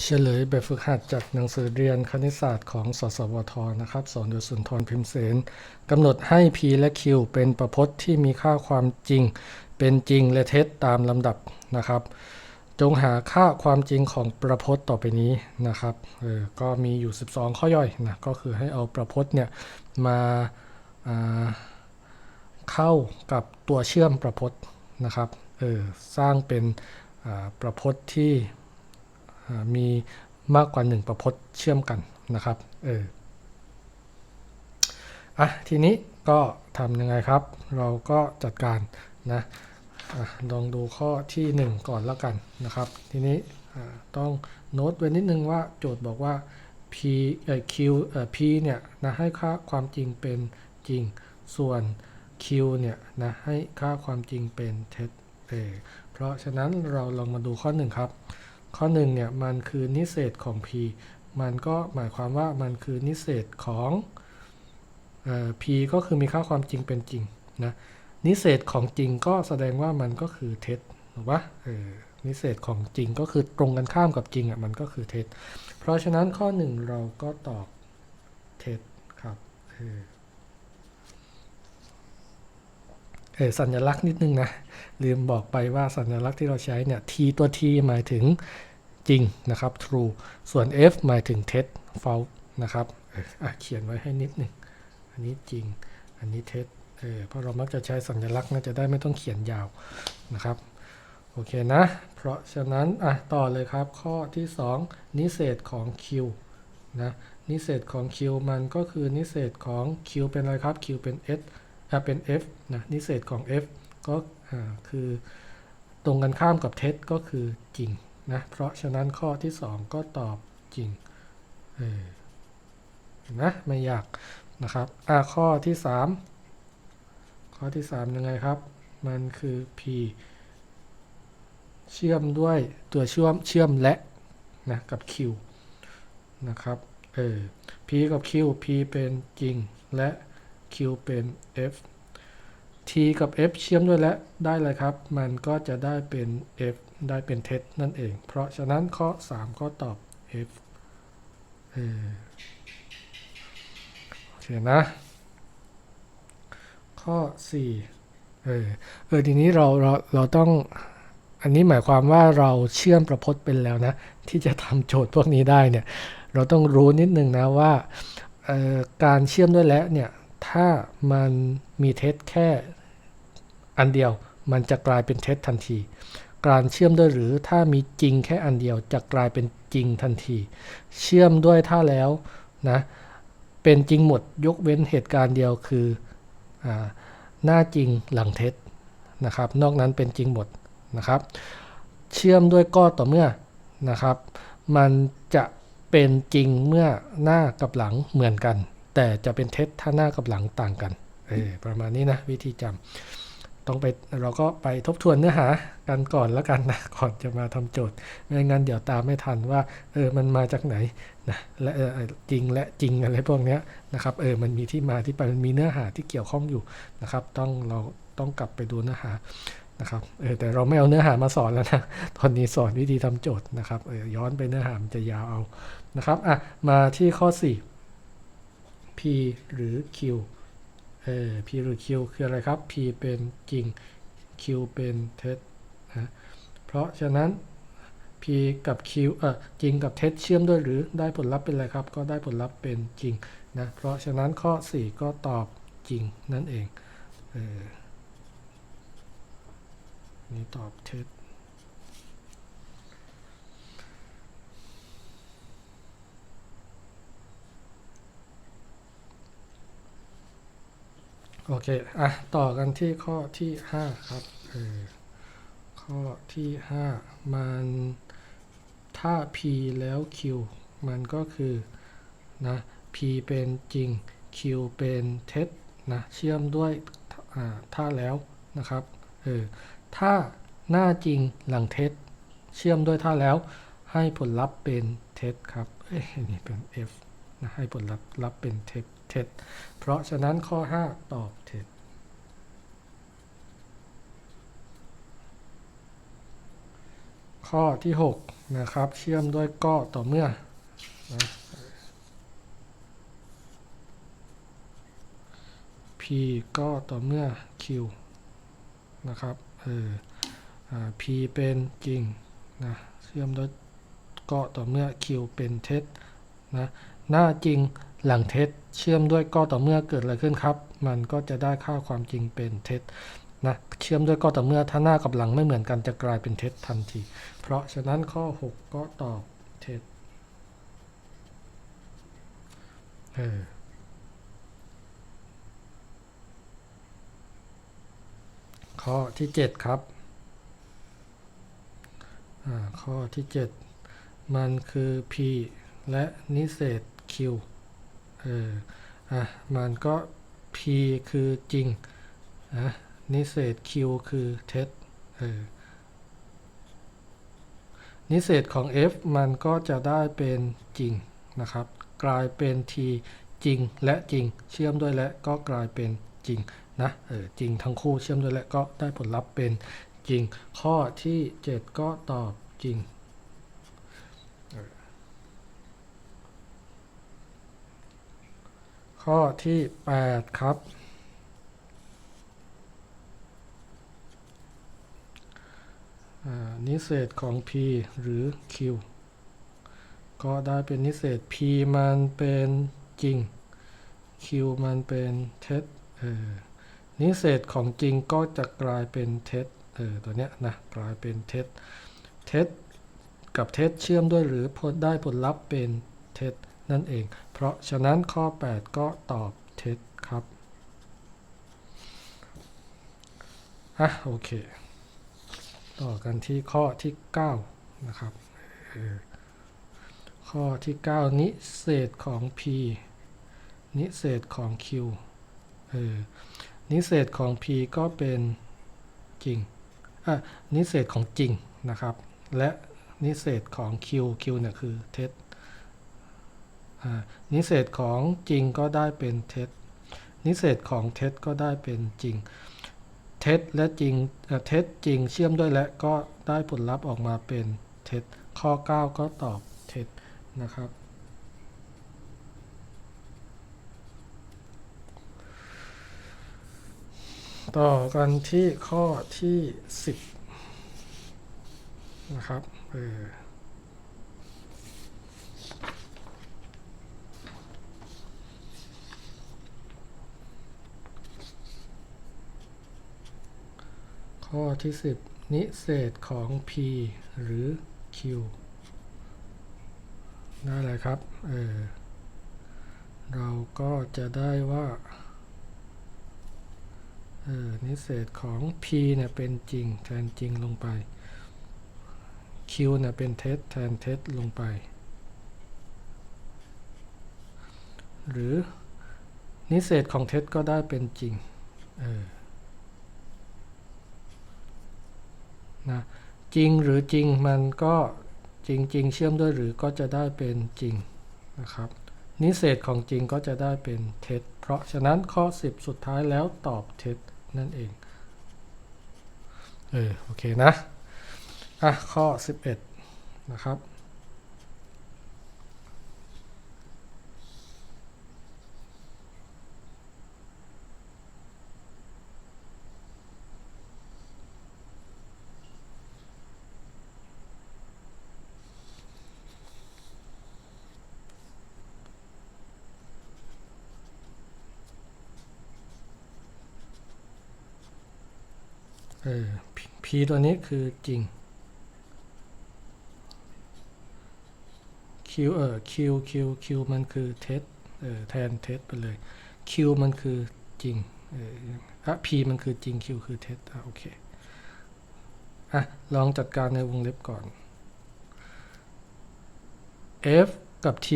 เฉลยแบบฝึกหัดจากหนังสือเรียนคณิตศาสตร์ของสสวทนะครับสอนโดยสุนทรพิมพ์เสนกำหนดให้ p และ q เป็นประพจน์ที่มีค่าความจริง เป็นจริงและเท็จตามลำดับนะครับ จงหาค่าความจริงของประพจน์ต่อไปนี้นะครับเออก็มีอยู่ 12 ข้อย่อยนะก็คือให้เอาประพจน์เนี่ยมาาเข้ากับตัวเชื่อมประพจน์นะครับเออสร้างเป็นประพจน์ที่ มีมากกว่าหนึ่งประพจน์เชื่อมกันนะครับเอออะทีนี้ก็ทำยังไงครับ เราก็จัดการนะอะลองดูข้อที่ 1 ก่อนแล้วกันนะครับ ทีนี้ต้องโน้ตไว้นิดนึงว่าโจทย์บอกว่า p เอ่อ q เอ่อ p เนี่ยนะให้ค่าความจริงเป็นจริง ส่วน q เนี่ยนะให้ค่าความจริงเป็นเท็จเอเพราะฉะนั้นเราลองมาดูข้อ 1 ครับ ข้อหนึ่งเนี่ยมันคือนิเศษของ p มันก็หมายความว่ามันคือนิเศษของออ p ก็คือมีค่าความจริงเป็นจริงนะนิเศษของจริงก็แสดงว่ามันก็คือเท็จถูกปะเออนิเศษของจริงก็คือตรงกันข้ามกับจริงอะมันก็คือเท็จ เพราะฉะนั้นข้อหนึ่งเราก็ตอบเท็จครับเออเออ สัญลักษณ์นิดนึงนะ ลืมบอกไปว่าสัญลักษณ์ที่เราใช้เนี่ย t ตัว t หมายถึงจริงนะครับ true ส่วน f หมายถึงเท็จ false นะครับเเขียนไว้ให้นิดหนึ่งอันนี้จริง อันนี้เท็จเออเพราะเรามักจะใช้สัญลักษณ์นะจะได้ไม่ต้องเขียนยาวนะครับ โอเคนะ เพราะฉะนั้นอะต่อเลยครับ ข้อที่ 2 นิเศษของ q นะนิเศษของ q มันก็คือนิเศษของ q เป็นอะไรครับ q เป็น s อะเป็น f นะนิเศษของ f ก็คือตรงกันข้ามกับเท็จก็คือจริงนะเพราะฉะนั้นข้อที่ 2 ก็ตอบจริงเออเห็นไหมไม่ยากนะครับอะข้อที่ 3 ข้อที่ 3 ยังไงครับ มันคือ p เชื่อมด้วยตัวเชื่อมเชื่อมและนะกับ q นะครับเออ p กับ q p เป็นจริงและ q เป็น f t กับ f เชื่อมด้วยและได้เลยครับ มันก็จะได้เป็น f ได้เป็นเท็จนั่นเอง เพราะฉะนั้นข้อ 3 ก็ตอบ f เออโอเคนะ ข้อ 4 เออ เออ ทีนี้เราเราเราต้อง อันนี้หมายความว่าเราเชื่อมประพจน์เป็นแล้วนะ ที่จะทำโจทย์พวกนี้ได้เนี่ย เราต้องรู้นิดนึงนะว่าการเชื่อมด้วยและเนี่ย ถ้ามันมีเท็จแค่อันเดียว มันจะกลายเป็นเท็จทันที การเชื่อมด้วยหรือถ้ามีจริงแค่อันเดียว จะกลายเป็นจริงทันที เชื่อมด้วยถ้าแล้วนะเป็นจริงหมดยกเว้นเหตุการณ์เดียวคืออหน้าจริงหลังเท็จนะครับ นอกนั้นเป็นจริงหมดนะครับ เชื่อมด้วยก็ต่อเมื่อนะครับ มันจะเป็นจริงเมื่อหน้ากับหลังเหมือนกัน แต่จะเป็นเท็จถ้าหน้ากับหลังต่างกันเออประมาณนี้นะวิธีจำต้องไปเราก็ไปทบทวนเนื้อหากันก่อนแล้วกันนะก่อนจะมาทำโจทย์ไม่งั้นเดี๋ยวตามไม่ทันว่าเออมันมาจากไหนนะและจริงและจริงอะไรพวกเนี้ยนะครับเออมันมีที่มาที่ไปมันมีเนื้อหาที่เกี่ยวข้องอยู่นะครับ ต้องเราต้องกลับไปดูเนื้อหานะครับเออแต่เราไม่เอาเนื้อหามาสอนแล้วนะ ตอนนี้สอนวิธีทำโจทย์นะครับเออย้อนไปเนื้อหามันจะยาวเอานะครับอะมาที่ข้อ4 p หรือ q เออ p หรือ q คืออะไรครับ p เป็นจริง q เป็นเท็จนะเพราะฉะนั้น p กับ q เออจริงกับเท็จเชื่อมด้วยหรือได้ผลลัพธ์เป็นอะไรครับ ก็ได้ผลลัพธ์เป็นจริงนะเพราะฉะนั้นข้อ 4 ก็ตอบจริงนั่นเองเออนี่ตอบเท็จ โอเค อะ ต่อกันที่ข้อที่ 5 ครับเออข้อที่ 5 มันถ้า p แล้ว q มันก็คือนะ p เป็นจริง q เป็นเท็จนะ เชื่อมด้วยถ้าแล้วนะครับเออถ้าหน้าจริงหลังเท็จ เชื่อมด้วยถ้าแล้ว ให้ผลลัพธ์เป็นเท็จครับเอ้ยนี่เป็น f นะให้ผลลัพธ์ลัพธ์เป็นเท็จ เท็จ เพราะฉะนั้นข้อ 5 ตอบเท็จ ข้อที่ 6 นะครับ เชื่อมด้วยก็ต่อเมื่อนะ p ก็ต่อเมื่อ q นะครับ เออ p เป็นจริงนะ เชื่อมด้วยก็ต่อเมื่อ q เป็นเท็จนะ หน้าจริง หลังเท็จเชื่อมด้วยก็ต่อเมื่อเกิดอะไรขึ้นครับ มันก็จะได้ค่าความจริงเป็นเท็จนะเชื่อมด้วยก็ต่อเมื่อถ้าหน้ากับหลังไม่เหมือนกันจะกลายเป็นเท็จทันที เพราะฉะนั้นข้อ 6 ก็ตอบเท็จเออข้อที่ 7 ครับอ่าข้อที่ 7 มันคือ p และนิเศษ q เอออะมันก็ p คือจริงนะนิเศษ q คือเท็จเออนิเศษของ f มันก็จะได้เป็นจริงนะครับ กลายเป็น t จริงและจริง เชื่อมด้วยและก็กลายเป็นจริงนะเออจริงทั้งคู่เชื่อมด้วยและก็ได้ผลลัพธ์เป็นจริง ข้อที่ 7 ก็ตอบจริงเออ ข้อที่ 8 ครับอ่านิเศษของ p หรือ q ก็ได้เป็นนิเศษ p มันเป็นจริง q มันเป็นเท็จเออนิเศษของจริงก็จะกลายเป็นเท็จเออตัวเนี้ยนะกลายเป็นเท็จเท็จกับเท็จเชื่อมด้วยหรือผลได้ผลลัพธ์เป็นเท็จ นั่นเอง เพราะฉะนั้นข้อ 8 ก็ตอบเท็จครับอะโอเค ต่อกันที่ข้อที่ 9 นะครับข้อที่ 9 นิเศษของ p นิเศษของ q เออนิเศษของ p ก็เป็นจริงอะนิเศษของจริงนะครับ และนิเศษของ q q เนี่ยคือเท็จ นิเศษของจริงก็ได้เป็นเท็จ นิเศษของเท็จก็ได้เป็นจริง เท็จและจริงเท็จจริงเชื่อมด้วยและก็ได้ผลลัพธ์ออกมาเป็นเท็จ ข้อ 9 ก็ตอบเท็จนะครับ ต่อกันที่ข้อที่ 10 นะครับ เออ ข้อที่ 10 นิเศษของ p หรือ q ได้เลยครับ เออ เราก็จะได้ว่า เออ นิเศษของ p เนี่ยเป็นจริงแทนจริงลงไป q เนี่ยเป็นเท็จแทนเท็จลงไป หรือนิเศษของเท็จก็ได้เป็นจริง เออ นะจริงหรือจริงมันก็จริงจริงเชื่อมด้วยหรือก็จะได้เป็นจริงนะครับ นิเศษของจริงก็จะได้เป็นเท็จ เพราะฉะนั้นข้อ 10 สุดท้ายแล้วตอบเท็จนั่นเอง เออโอเคนะ อะข้อ 11 นะครับ เออ P ตัวนี้คือจริง Q เออ Q Q Q มันคือเท็จเออแทนเท็จไปเลย Q มันคือจริงเอออะ P มันคือจริง Q คือเท็จอะโอเคอะลองจัดการในวงเล็บก่อน F กับ T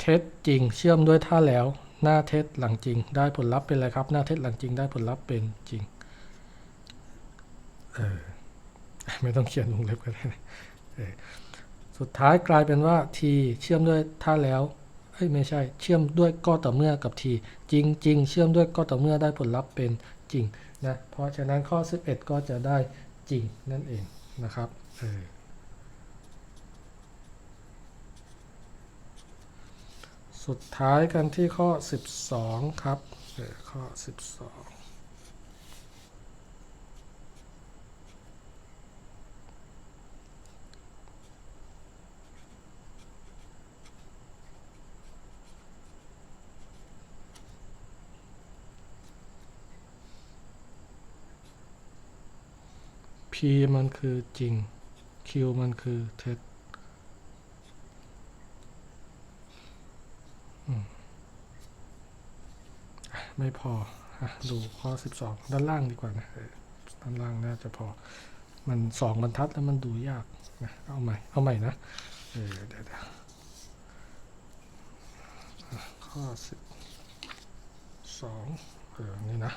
เท็จจริง เชื่อมด้วยท่าแล้ว หน้าเท็จหลังจริง ได้ผลลัพธ์เป็นอะไรครับ หน้าเท็จหลังจริงได้ผลลัพธ์เป็นจริง ออไม่ต้องเขียนวงเล็บก็ได้สุดท้ายกลายเป็นว่า t เชื่อมด้วยถ้าแล้วเอ้ยไม่ใช่ เชื่อมด้วยก็ต่อเมื่อกับ t จริงจริงเชื่อมด้วยก็ต่อเมื่อได้ผลลัพธ์เป็นจริงนะเพราะฉะนั้นข้อ 11 ก็จะได้จริงนั่นเองนะครับเออสุดท้ายกันที่ข้อ 12 ครับข้อ 12 P มันคือจริง Q มันคือเท็จไม่พออดูข้อ 12 ด้านล่างดีกว่านะด้านล่างน่าจะพอ มันสองบรรทัดแล้วมันดูยากนะเอาใหม่ เอาใหม่นะเดี๋ยวเดี๋ยวอะข้อ12เออนี่นะ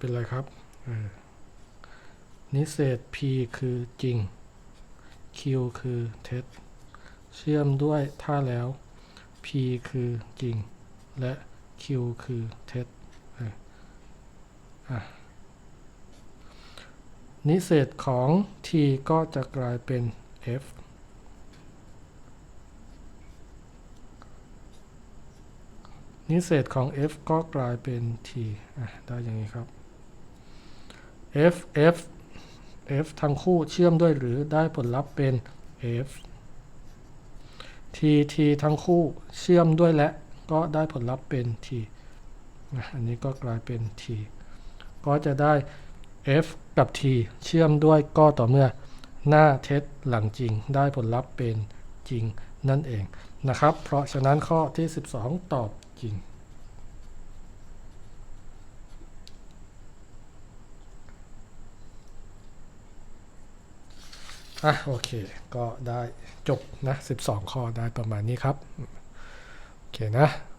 เป็นไรครับนิเศษ p คือจริง q คือเท็จ เชื่อมด้วยถ้าแล้ว p คือจริง และ q คือเท็จนิเศษของ t ก็จะกลายเป็น f นิเศษของ f ก็กลายเป็น t อะได้อย่างนี้ครับ f f f ทั้งคู่เชื่อมด้วยหรือได้ผลลัพธ์เป็น f t t ทั้งคู่เชื่อมด้วยและก็ได้ผลลัพธ์เป็น t อะอันนี้ก็กลายเป็น t ก็จะได้ f กับ t เชื่อมด้วยก็ต่อเมื่อหน้าเท็จหลังจริง ได้ผลลัพธ์เป็นจริงนั่นเองนะครับ เพราะฉะนั้นข้อที่ 12 ตอบจริง อะโอเค ก็ได้จบนะ 12 ข้อได้ประมาณนี้ครับ โอเคนะ